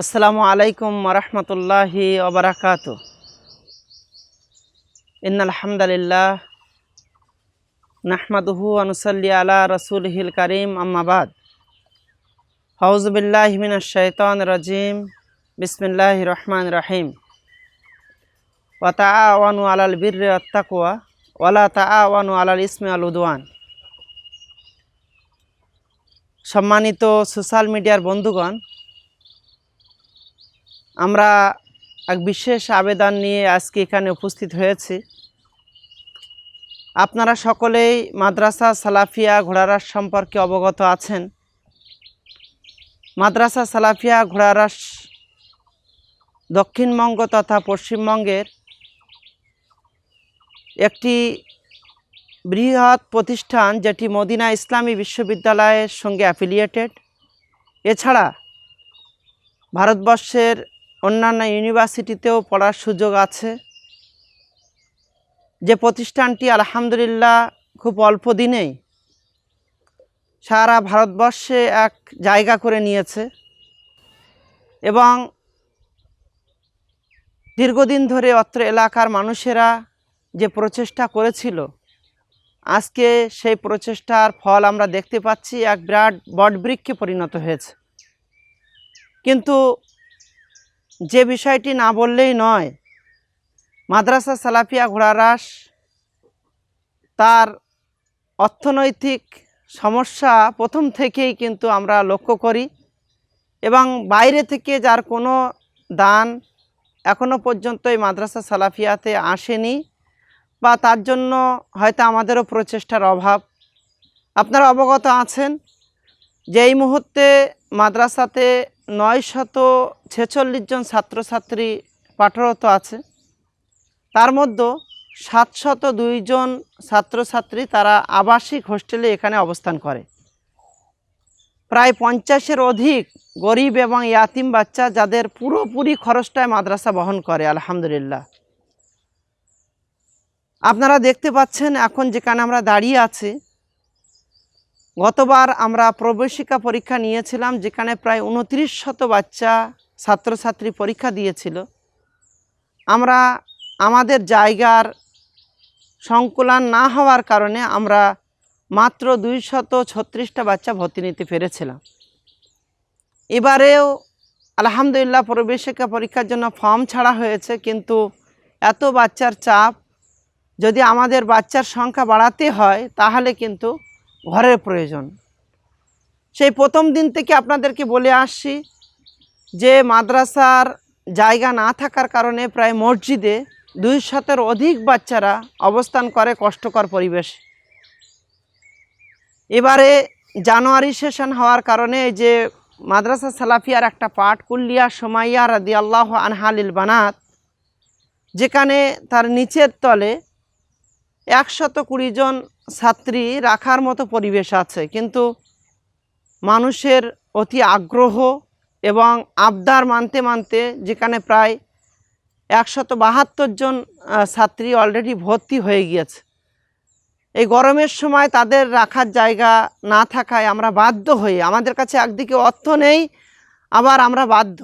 আসসালামু আলাইকুম রহমতুল্লাহি ওবরাকাত ইন্নাল হামদালিল্লাহ নাহমাদুহু আনুসাল্লি আলা রসুলহিল করিম আম্মাবাদ হাউজবিল্লাহ মিনাশ শৈতান রাজিম বিসমিল্লাহ রহমান রহিম। ওয়া তাআওয়ানু আলাল বিররি ওয়াত তাকওয়া ওয়ালা তাআওয়ানু আলাল ইসমি আল উদওয়ান। সম্মানিত সোশ্যাল মিডিয়ার বন্ধুগণ আমরা এক বিশেষ আবেদন নিয়ে আজকে এখানে উপস্থিত হয়েছি। আপনারা সকলেই মাদ্রাসা সালাফিয়া ঘোড়ারাস সম্পর্কে অবগত আছেন। মাদ্রাসা সালাফিয়া ঘোড়ারাস দক্ষিণবঙ্গ তথা পশ্চিমবঙ্গের একটি বৃহৎ প্রতিষ্ঠান যেটি মদিনা ইসলামী বিশ্ববিদ্যালয়ের সঙ্গে অ্যাফিলিয়েটেড এছাড়া ভারতবর্ষের অন্যান্য ইউনিভার্সিটিতেও পড়ার সুযোগ আছে। যে প্রতিষ্ঠানটি আলহামদুলিল্লাহ খুব অল্প দিনেই সারা ভারতবর্ষে এক জায়গা করে নিয়েছে এবং দীর্ঘদিন ধরে অত্র এলাকার মানুষেরা যে প্রচেষ্টা করেছিল, আজকে সেই প্রচেষ্টার ফল আমরা দেখতে পাচ্ছি, এক বিরাট বটবৃক্ষে পরিণত হয়েছে। কিন্তু যে বিষয়টি না বললেই নয়, মাদ্রাসা সালাফিয়া ঘোড়ারাস তার অর্থনৈতিক সমস্যা প্রথম থেকেই কিন্তু আমরা লক্ষ্য করি এবং বাইরে থেকে যার কোনো দান এখনও পর্যন্ত এই মাদ্রাসা সালাফিয়াতে আসেনি বা তার জন্য হয়তো আমাদেরও প্রচেষ্টার অভাব। আপনারা অবগত আছেন যে এই মুহূর্তে মাদ্রাসাতে নয় শত ছেচল্লিশ জন ছাত্রছাত্রী পাঠরত আছে। তার মধ্যে সাতশত দুইজন ছাত্রছাত্রী তারা আবাসিক হোস্টেলে এখানে অবস্থান করে। প্রায় পঞ্চাশের অধিক গরিব এবং ইয়াতিম বাচ্চা যাদের পুরোপুরি খরচটায় মাদ্রাসা বহন করে, আলহামদুলিল্লাহ। আপনারা দেখতে পাচ্ছেন এখন যেখানে আমরা দাঁড়িয়ে আছি গতবার আমরা প্রবেশিকা পরীক্ষা নিয়েছিলাম, যেখানে প্রায় উনত্রিশ শত বাচ্চা ছাত্রছাত্রী পরীক্ষা দিয়েছিল। আমরা আমাদের জায়গার সংকুলান না হওয়ার কারণে আমরা মাত্র দুই শত ছত্রিশটা বাচ্চা ভর্তি নিতে পেরেছিলাম। এবারেও আলহামদুলিল্লাহ প্রবেশিকা পরীক্ষার জন্য ফর্ম ছাড়া হয়েছে, কিন্তু এত বাচ্চার চাপ, যদি আমাদের বাচ্চার সংখ্যা বাড়াতে হয়, তাহলে কিন্তু ঘরের প্রয়োজন। সেই প্রথম দিন থেকে আপনাদেরকে বলে আসছি যে মাদ্রাসার জায়গা না থাকার কারণে প্রায় মসজিদে দুই শতের অধিক বাচ্চারা অবস্থান করে কষ্টকর পরিবেশ। এবারে জানুয়ারি সেশন হওয়ার কারণে যে মাদ্রাসা সালাফিয়ার একটা পাঠ, কুল্লিয়া সোমাইয়া রাদি আল্লাহ আনহালিল বানাত, যেখানে তার নিচের তলে একশত কুড়ি জন ছাত্রী রাখার মতো পরিবেশ আছে, কিন্তু মানুষের অতি আগ্রহ এবং আবদার মানতে মানতে যেখানে প্রায় একশত বাহাত্তর জন ছাত্রী অলরেডি ভর্তি হয়ে গিয়েছে। এই গরমের সময় তাদের রাখার জায়গা না থাকায় আমরা বাধ্য হয়ে, আমাদের কাছে একদিকে অর্থ নেই, আবার আমরা বাধ্য।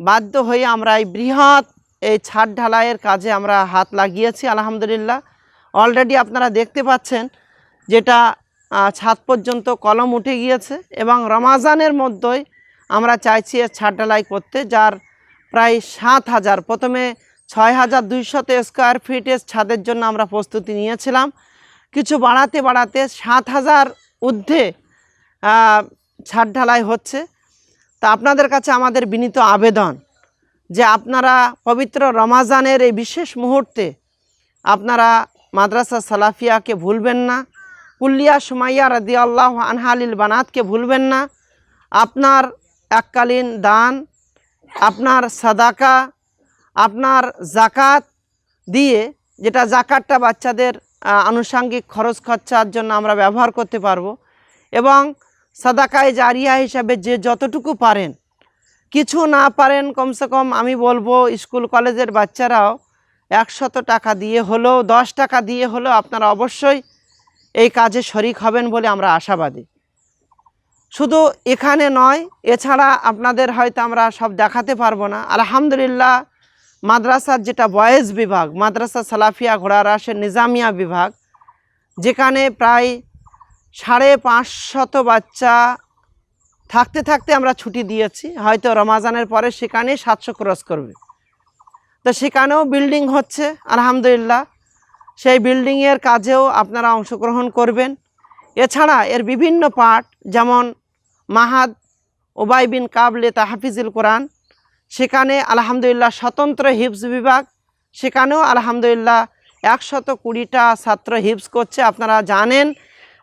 বাধ্য হয়ে আমরা এই বৃহৎ এই ছাদ ঢালাইয়ের কাজে আমরা হাত লাগিয়েছি, আলহামদুলিল্লাহ। অলরেডি আপনারা দেখতে পাচ্ছেন যেটা ছাদ পর্যন্ত কলম উঠে গিয়েছে এবং রমাজানের মধ্যেই আমরা চাইছি এর ছাদ ঢালাই করতে, যার প্রায় সাত হাজার। প্রথমে ছয় হাজার দুইশত স্কোয়ার ফিটের ছাদের জন্য আমরা প্রস্তুতি নিয়েছিলাম। কিছু বাড়াতে বাড়াতে সাত হাজার ঊর্ধ্বে ছাদ ঢালাই হচ্ছে। তা আপনাদের কাছে আমাদের বিনীত আবেদন যে আপনারা পবিত্র রমাজানের এই বিশেষ মুহূর্তে আপনারা মাদ্রাসা সালাফিয়াকে ভুলবেন না। কুল্লিয়া সুমাইয়া রাদি আল্লাহ আনহালিল বানাতকে ভুলবেন না। আপনার এককালীন দান, আপনার সাদাকা, আপনার জাকাত দিয়ে যেটা জাকাতটা বাচ্চাদের আনুষাঙ্গিক খরচ খরচার জন্য আমরা ব্যবহার করতে পারব এবং সাদাকায় জারিয়া হিসাবে যে যতটুকু পারেন। কিছু না পারেন, কমসে কম আমি বলব, স্কুল কলেজের বাচ্চারাও একশত টাকা দিয়ে হলেও, দশ টাকা দিয়ে হলেও আপনারা অবশ্যই এই কাজে শরিক হবেন বলে আমরা আশাবাদী। শুধু এখানে নয়, এছাড়া আপনাদের হয়তো আমরা সব দেখাতে পারব না। আলহামদুলিল্লাহ, মাদ্রাসার যেটা বয়েজ বিভাগ, মাদ্রাসা সালাফিয়া ঘোড়ারাসের নিজামিয়া বিভাগ, যেখানে প্রায় সাড়ে পাঁচশত বাচ্চা থাকতে থাকতে আমরা ছুটি দিয়েছি। হয়তো রমাজানের পরে সেখানে সাতশো ক্রস করবে। তো সেখানেও বিল্ডিং হচ্ছে, আলহামদুলিল্লাহ। সেই বিল্ডিংয়ের কাজেও আপনারা অংশগ্রহণ করবেন। এছাড়া এর বিভিন্ন পার্ট যেমন মাহাদ ওবাই বিন কাবলে তাহাফিজুল কোরআন, সেখানে আলহামদুলিল্লাহ স্বতন্ত্র হিপস বিভাগ, সেখানেও আলহামদুলিল্লাহ একশত কুড়িটা ছাত্র হিপস করছে। আপনারা জানেন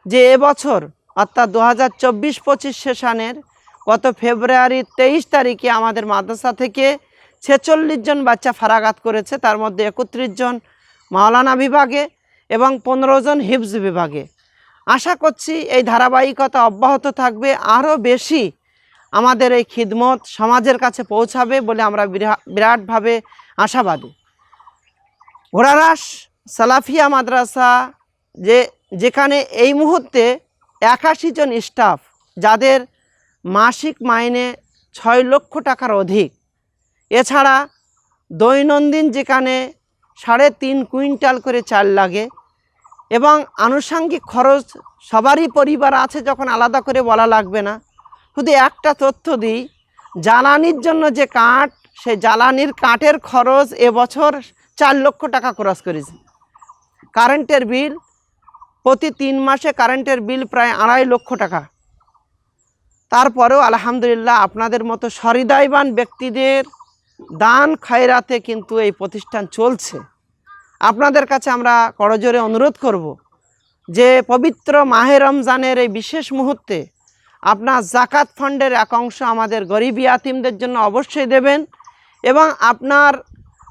যে এবছর অর্থাৎ দু হাজার চব্বিশ পঁচিশ সেশনের গত ফেব্রুয়ারি তেইশ তারিখে আমাদের মাদ্রাসা থেকে ছেচল্লিশ জন বাচ্চা ফারাগাত করেছে, তার মধ্যে একত্রিশ জন মাওলানা বিভাগে এবং পনেরো জন হিপস বিভাগে। আশা করছি এই ধারাবাহিকতা অব্যাহত থাকবে, আরও বেশি আমাদের এই খিদমত সমাজের কাছে পৌঁছাবে বলে আমরা বিরা- বিরাটভাবে আশাবাদী। ঘোড়ারাস, সালাফিয়া মাদ্রাসা, যে, যেখানে এই মুহূর্তে একাশি জন স্টাফ যাদের মাসিক মাইনে ছয় লক্ষ টাকার অধিক এছাড়া দৈনন্দিন যেখানে সাড়ে তিন কুইন্টাল করে চাল লাগে এবং আনুষাঙ্গিক খরচ সবারই পরিবার আছে যখন আলাদা করে বলা লাগবে না। শুধু একটা তথ্য দিই, জ্বালানির জন্য যে কাঠ সেই জ্বালানির কাঠের খরচ এবছর চার লক্ষ টাকা খরচ করেছে। কারেন্টের বিল, প্রতি তিন মাসে কারেন্টের বিল প্রায় আড়াই লক্ষ টাকা। তারপরেও আলহামদুলিল্লাহ আপনাদের মতো সহৃদয়বান ব্যক্তিদের দান খায়রাতে কিন্তু এই প্রতিষ্ঠান চলছে। আপনাদের কাছে আমরা করজোরে অনুরোধ করব যে পবিত্র মাহে রমজানের এই বিশেষ মুহূর্তে আপনার জাকাত ফান্ডের এক অংশ আমাদের গরিবী আতিমদের জন্য অবশ্যই দেবেন এবং আপনার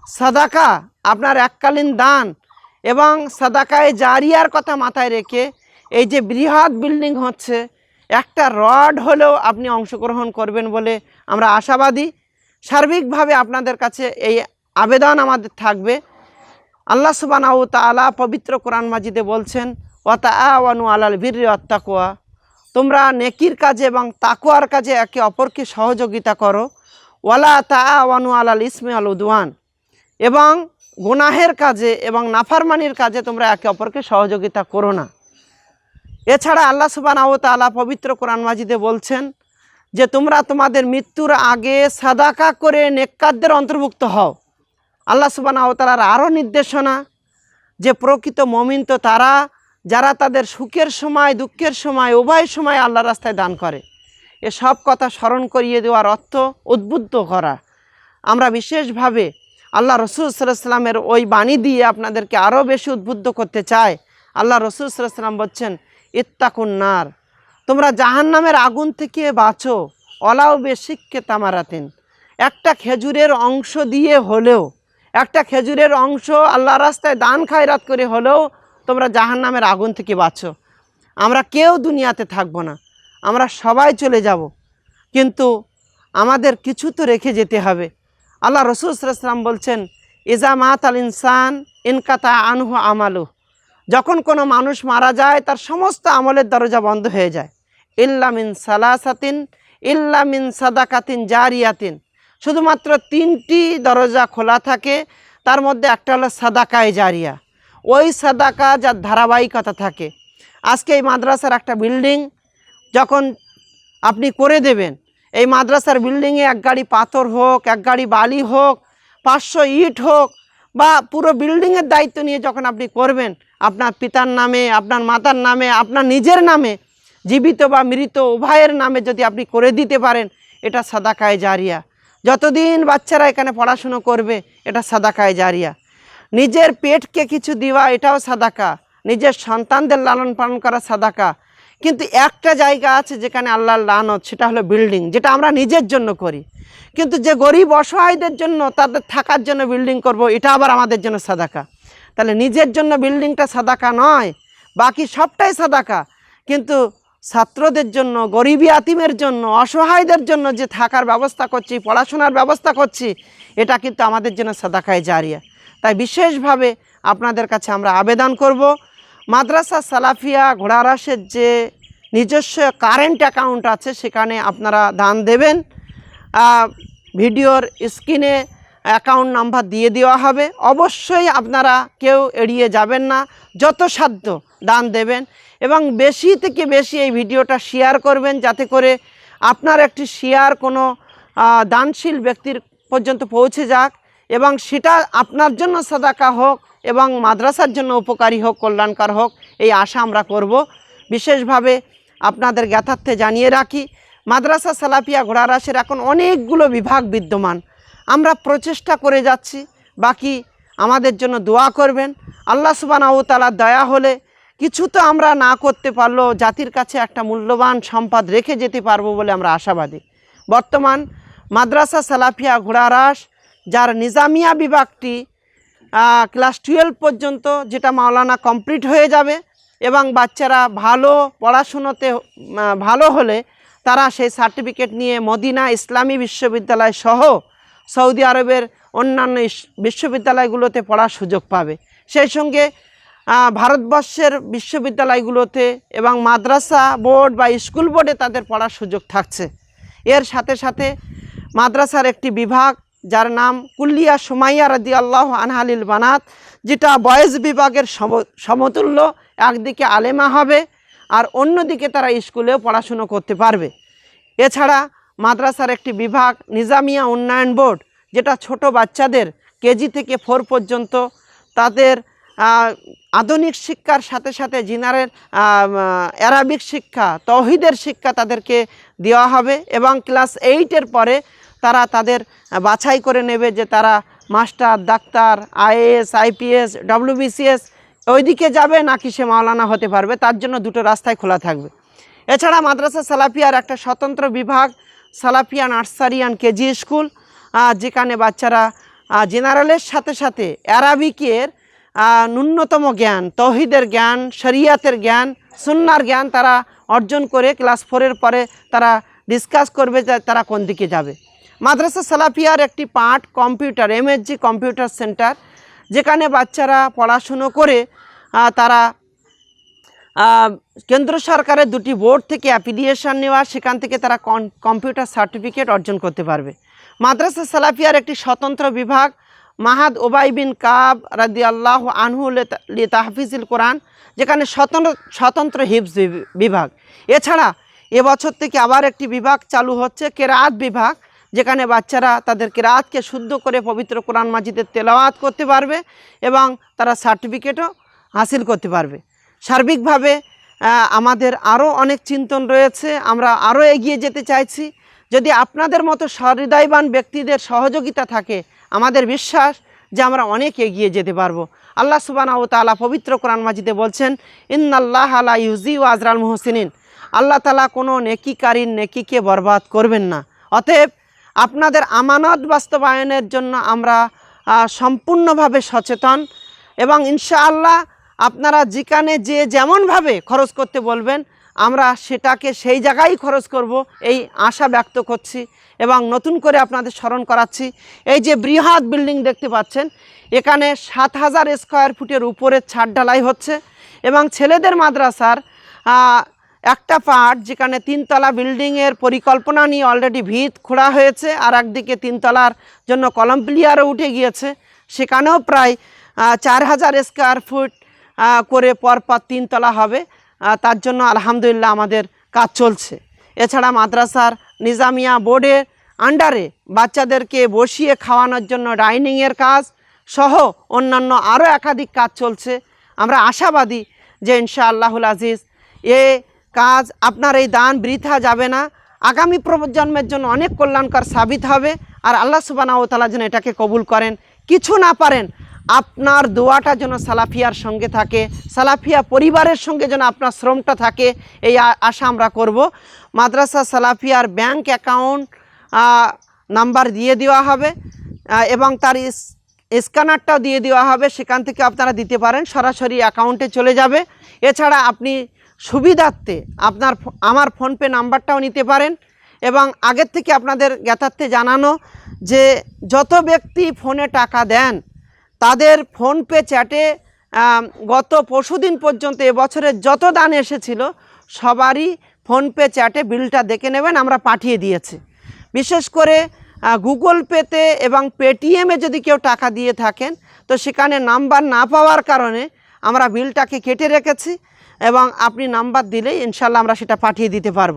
সাদাকা, আপনার এককালীন দান এবং সাদাকায় জারিয়ার কথা মাথায় রেখে এই যে বৃহৎ বিল্ডিং হচ্ছে, একটা রড হলেও আপনি অংশগ্রহণ করবেন বলে আমরা আশাবাদী। সার্বিকভাবে আপনাদের কাছে এই আবেদন আমাদের থাকবে। আল্লাহ সুবানাউ তালা পবিত্র কোরআন মাজিদে বলছেন ওয়াতা আওয়ানু আলাল বীর অত্তাকুয়া তোমরা নেকির কাজে এবং তাকুয়ার কাজে একে অপরকে সহযোগিতা করো। ওয়ালা তা আওয়ানু আলাল ইসমে আল উদওয়ান। এবং গুনাহের কাজে এবং নাফারমানির কাজে তোমরা একে অপরকে সহযোগিতা করো না। এছাড়া আল্লাহ সুবান সুবানাউ তালা পবিত্র কোরআন মাজিদে বলছেন যে তোমরা তোমাদের মৃত্যুর আগে সাদাকা করে নেককারদের অন্তর্ভুক্ত হও। আল্লাহ সুবানা তালার আরও নির্দেশনা, যে প্রকৃত মমিন তো তারা, যারা তাদের সুখের সময়, দুঃখের সময়, উভয় সময় আল্লাহ রাস্তায় দান করে। এ সব কথা স্মরণ করিয়ে দেওয়ার অর্থ উদ্বুদ্ধ করা। আমরা বিশেষভাবে আল্লাহ রসুল সাল্লামের ওই বাণী দিয়ে আপনাদেরকে আরও বেশি উদ্বুদ্ধ করতে চাই। আল্লাহ রসুল সাল্লাম বলছেন ইত্তাকুন্নার তোমরা জাহান্নামের আগুন থেকে বাঁচো। অলাও বেশিককে তামারাতেন। একটা খেজুরের অংশ দিয়ে হলেও, একটা খেজুরের অংশ আল্লাহ রাস্তায় দান খায়রাত করে হলেও তোমরা জাহান্নামের আগুন থেকে বাঁচো। আমরা কেউ দুনিয়াতে থাকব না। আমরা সবাই চলে যাব। কিন্তু আমাদের কিছু তো রেখে যেতে হবে। আল্লাহ রসুল সাল্লাম বলছেন ইজা মাত আল ইনসান ইনকাতা আনহু আমালু যখন কোনো মানুষ মারা যায়, তার সমস্ত আমলের দরজা বন্ধ হয়ে যায়। ইল্লামিন সালাসাতিন ইল্লামিন সাদাকাতিন জারিয়াতিন। শুধুমাত্র তিনটি দরজা খোলা থাকে, তার মধ্যে একটা হলো সাদাকায় জারিয়া। ওই সাদাকা যার ধারাবাহিকতা থাকে। আজকে এই মাদ্রাসার একটা বিল্ডিং, যখন আপনি করে দেবেন, এই মাদ্রাসার বিল্ডিংয়ে এক গাড়ি পাথর হোক, এক গাড়ি বালি হোক, পাঁচশো ইট হোক, বা পুরো বিল্ডিংয়ের দায়িত্ব নিয়ে যখন আপনি করবেন, আপনার পিতার নামে, আপনার মাতার নামে, আপনার নিজের নামে জীবিত বা মৃত উভয়ের নামে যদি আপনি করে দিতে পারেন, এটা সাদাকায় জারিয়া। যতদিন বাচ্চারা এখানে পড়াশুনো করবে, এটা সাদাকায় জারিয়া। নিজের পেটকে কিছু দেওয়া, এটাও সাদাকা। নিজের সন্তানদের লালন পালন করা সাদাকা। কিন্তু একটা জায়গা আছে যেখানে আল্লাহর লানত, সেটা হলো বিল্ডিং যেটা আমরা নিজের জন্য করি। কিন্তু যে গরিব অসহায়দের জন্য তাদের থাকার জন্য বিল্ডিং করব, এটা আবার আমাদের জন্য সাদাকা। তাহলে নিজের জন্য বিল্ডিংটা সাদাকা নয়, বাকি সবটাই সাদাকা। কিন্তু ছাত্রদের জন্য, গরিবী আতিমের জন্য, অসহায়দের জন্য যে থাকার ব্যবস্থা করছি, পড়াশোনার ব্যবস্থা করছি, এটা কিন্তু আমাদের জন্য সাদাকায় জারিয়া। তাই বিশেষভাবে আপনাদের কাছে আমরা আবেদন করব, মাদ্রাসা সালাফিয়া ঘোড়ারাসের যে নিজস্ব কারেন্ট অ্যাকাউন্ট আছে, সেখানে আপনারা দান দেবেন। ভিডিওর স্ক্রিনে অ্যাকাউন্ট নাম্বার দিয়ে দেওয়া হবে। অবশ্যই আপনারা কেউ এড়িয়ে যাবেন না, যত সাধ্য দান দেবেন। এবং বেশি থেকে বেশি এই ভিডিওটা শেয়ার করবেন যাতে করে আপনার একটি শেয়ার কোনো দানশীল ব্যক্তির পর্যন্ত পৌঁছে যাক এবং সেটা আপনার জন্য সাদাকা হোক এবং মাদ্রাসার জন্য উপকারী হোক, কল্যাণকার হোক, এই আশা আমরা করব। বিশেষভাবে আপনাদের জ্ঞাতার্থে জানিয়ে রাখি, মাদ্রাসা সালাফিয়া ঘোড়ারাসের এখন অনেকগুলো বিভাগ বিদ্যমান। আমরা প্রচেষ্টা করে যাচ্ছি, বাকি আমাদের জন্য দোয়া করবেন। আল্লাহ সুবানাউ দয়া হলে কিছু তো আমরা না করতে পারলেও জাতির কাছে একটা মূল্যবান সম্পদ রেখে যেতে পারব বলে আমরা আশাবাদী। বর্তমান মাদ্রাসা সালাফিয়া ঘোড়ারাস, যার নিজামিয়া বিভাগটি ক্লাস টুয়েলভ পর্যন্ত যেটা মাওলানা কমপ্লিট হয়ে যাবে এবং বাচ্চারা ভালো পড়াশুনোতে ভালো হলে তারা সেই সার্টিফিকেট নিয়ে মদিনা ইসলামী বিশ্ববিদ্যালয় সহ সৌদি আরবের অন্যান্য বিশ্ববিদ্যালয়গুলোতে পড়ার সুযোগ পাবে। সেই সঙ্গে ভারতবর্ষের বিশ্ববিদ্যালয়গুলোতে এবং মাদ্রাসা বোর্ড বা স্কুল বোর্ডে তাদের পড়ার সুযোগ থাকছে। এর সাথে সাথে মাদ্রাসার একটি বিভাগ, যার নাম কুল্লিয়া সুমাইয়া রাদি আল্লাহ আনহালিল বানাত, যেটা বয়েজ বিভাগের সম- সমতুল্য, একদিকে আলেমা হবে আর অন্যদিকে তারা স্কুলেও পড়াশুনো করতে পারবে। এছাড়া মাদ্রাসার একটি বিভাগ নিজামিয়া উন্নয়ন বোর্ড, যেটা ছোট বাচ্চাদের কেজি থেকে ফোর পর্যন্ত তাদের আধুনিক শিক্ষার সাথে সাথে জিনারের অ্যারাবিক শিক্ষা, তৌহিদের শিক্ষা তাদেরকে দেওয়া হবে এবং ক্লাস এইটের পরে তারা তাদের বাছাই করে নেবে যে তারা master, doctor, IAS, IPS, WBCS ওইদিকে যাবে নাকি সে মাওলানা হতে পারবে। তার জন্য দুটো রাস্তায় খোলা থাকবে। এছাড়া মাদ্রাসা সালাফিয়ার একটা স্বতন্ত্র বিভাগ, Salafia nursery and KG school যেখানে বাচ্চারা জেনারেলের সাথে সাথে অ্যারাবিকের ন্যূনতম জ্ঞান, তহিদের জ্ঞান, শরিয়াতের জ্ঞান, সুন্নার জ্ঞান তারা অর্জন করে ক্লাস ফোরের পরে তারা ডিসকাস করবে যে তারা কোন দিকে যাবে। মাদ্রাসা সালাফিয়ার একটি part computer MSG computer centre, যেখানে বাচ্চারা পড়াশুনো করে তারা কেন্দ্র সরকারের দুটি বোর্ড থেকে অ্যাপ্লিকেশন নেওয়া, সেখান থেকে তারা কম্পিউটার সার্টিফিকেট অর্জন করতে পারবে। মাদ্রাসা সালাফিয়ার একটি স্বতন্ত্র বিভাগ মাহাদ ওবাই বিন কাব রাদি আল্লাহ আনহু লে- লি তাহফিজুল কোরআন, যেখানে স্বতন্ত্র স্বতন্ত্র হিফজ বিভাগ। এছাড়া এবছর থেকে আবার একটি বিভাগ চালু হচ্ছে, কেরাত বিভাগ, যেখানে বাচ্চারা তাদের কেরাতকে শুদ্ধ করে পবিত্র কোরআন মাজিদের তেলাওয়াত করতে পারবে এবং তারা সার্টিফিকেটও হাসিল করতে পারবে। সার্বিকভাবে আমাদের আরও অনেক চিন্তন রয়েছে, আমরা আরও এগিয়ে যেতে চাইছি। যদি আপনাদের মতো সহৃদয়বান ব্যক্তিদের সহযোগিতা থাকে আমাদের বিশ্বাস যে আমরা অনেক এগিয়ে যেতে পারব। আল্লাহ সুবানা ও তালা পবিত্র কোরআন মাজিদে বলছেন, ইন্নাল্লাহ আলা ইউজি ও আজরাল মোহসিনিন। আল্লাহ তালা কোনো নেকিকারীর নেকিকে বরবাদ করবেন না। অতএব আপনাদের আমানত বাস্তবায়নের জন্য আমরা সম্পূর্ণভাবে সচেতন এবং ইনশাআল্লাহ আপনারা যেখানে যে যেমনভাবে খরচ করতে বলবেন আমরা সেটাকে সেই জায়গায় খরচ করব, এই আশা ব্যক্ত করছি এবং নতুন করে আপনাদের স্মরণ করাচ্ছি। এই যে বৃহৎ বিল্ডিং দেখতে পাচ্ছেন, এখানে সাত হাজার স্কোয়ার ফুটের উপরে ছাদ ঢালাই হচ্ছে এবং ছেলেদের মাদ্রাসার একটা পার্ট যেখানে তিনতলা বিল্ডিংয়ের পরিকল্পনা নিয়ে অলরেডি ভিত খোঁড়া হয়েছে আর একদিকে তিনতলার জন্য কলম প্লিয়ারও উঠে গিয়েছে। সেখানেও প্রায় চার হাজার স্কোয়ার ফুট করে পরপর তিনতলা হবে। তার জন্য আলহামদুলিল্লাহ আমাদের কাজ চলছে। এছাড়া মাদ্রাসার নিজামিয়া বোর্ডের আন্ডারে বাচ্চাদেরকে বসিয়ে খাওয়ানোর জন্য ডাইনিংয়ের কাজ সহ অন্যান্য আরও একাধিক কাজ চলছে। আমরা আশাবাদী যে ইনশা আল্লাহুল আজিজ এ কাজ আপনার এই দান বৃথা যাবে না। আগামী প্রজন্মের জন্য অনেক কল্যাণকর সাবিত হবে। আর আল্লাহ সুবানা ও তালা যেন এটাকে কবুল করেন। কিছু না পারেন আপনার দোয়াটা যেন সালাফিয়ার সঙ্গে থাকে, সালাফিয়া পরিবারের সঙ্গে যেন আপনার শ্রমটা থাকে, এই আশা আমরা করব। মাদ্রাসা সালাফিয়ার ব্যাংক অ্যাকাউন্ট নাম্বার দিয়ে দেওয়া হবে এবং তার স্ক্যানারটাও দিয়ে দেওয়া হবে, সেখান থেকে আপনারা দিতে পারেন, সরাসরি অ্যাকাউন্টে চলে যাবে। এছাড়া আপনি সুবিধার্থে আপনার আমার ফোনপে নাম্বারটাও নিতে পারেন, এবং আগের থেকে আপনাদের জ্ঞাতার্থে জানানো যে, যত ব্যক্তি ফোনে টাকা দেন তাদের ফোনপে চ্যাটে গত পরশুদিন পর্যন্ত এবছরের যত দান এসেছিল, সবারই ফোনপে চ্যাটে বিলটা দেখে নেবেন, আমরা পাঠিয়ে দিয়েছি। বিশেষ করে গুগল পেতে এবং পেটিএমে যদি কেউ টাকা দিয়ে থাকেন, তো সেখানে নাম্বার না পাওয়ার কারণে আমরা বিলটাকে কেটে রেখেছি এবং আপনি নাম্বার দিলেই ইনশাল্লাহ আমরা সেটা পাঠিয়ে দিতে পারব।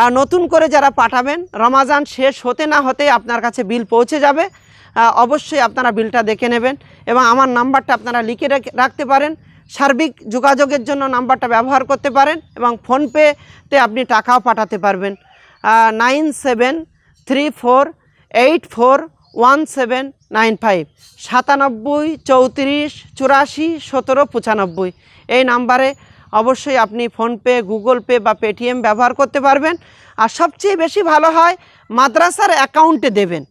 আর নতুন করে যারা পাঠাবেন, রমাজান শেষ হতে না হতেই আপনার কাছে বিল পৌঁছে যাবে। অবশ্যই আপনারা বিলটা দেখে নেবেন এবং আমার নাম্বারটা আপনারা লিখে রেখে- রাখতে পারেন। সার্বিক যোগাযোগের জন্য নাম্বারটা ব্যবহার করতে পারেন এবং ফোনপেতে আপনি টাকাও পাঠাতে পারবেন। Nine seven three four eight four one seven nine five. সাতানব্বই চৌত্রিশ চুরাশি সতেরো পঁচানব্বই। এই নাম্বারে অবশ্যই আপনি ফোনপে, গুগল পে বা পেটিএম ব্যবহার করতে পারবেন। আর সবচেয়ে বেশি ভালো হয় মাদ্রাসার অ্যাকাউন্টে দেবেন।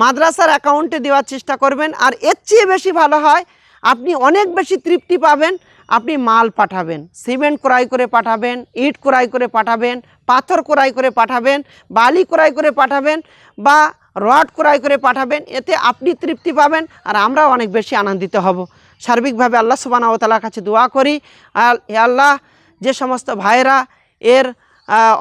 মাদ্রাসার অ্যাকাউন্টে দেওয়ার চেষ্টা করবেন। আর এর চেয়ে বেশি ভালো হয়, আপনি অনেক বেশি তৃপ্তি পাবেন, আপনি মাল পাঠাবেন। সিমেন্ট ক্রয় করে পাঠাবেন, ইট ক্রয় করে পাঠাবেন, পাথর ক্রয় করে পাঠাবেন, বালি ক্রয় করে পাঠাবেন বা রড ক্রয় করে পাঠাবেন, এতে আপনি তৃপ্তি পাবেন আর আমরাও অনেক বেশি আনন্দিত হব। সার্বিকভাবে আল্লাহ সুবাহ তালার কাছে দোয়া করি। আর আল্লাহ, যে সমস্ত ভাইরা এর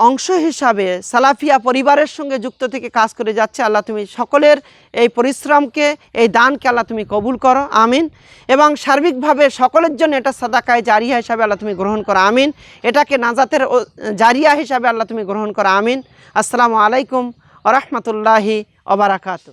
অংশ হিসাবে সালাফিয়া পরিবারের সঙ্গে যুক্ত থেকে কাজ করে যাচ্ছে। আল্লাহ তুমি সকলের এই পরিশ্রমকে, এই দানকে আল্লাহ তুমি কবুল করো। আমিন। এবং সার্বিকভাবে সকলের জন্য এটা সাদাকায় জারিয়া হিসাবে আল্লাহ তুমি গ্রহণ করো। আমিন। এটাকে নাজাতের জারিয়া হিসাবে আল্লাহ তুমি গ্রহণ করো। আমিন। আসসালামু আলাইকুম আরহামতুল্লাহি রহমতুল্লাহি ওবরাকাতু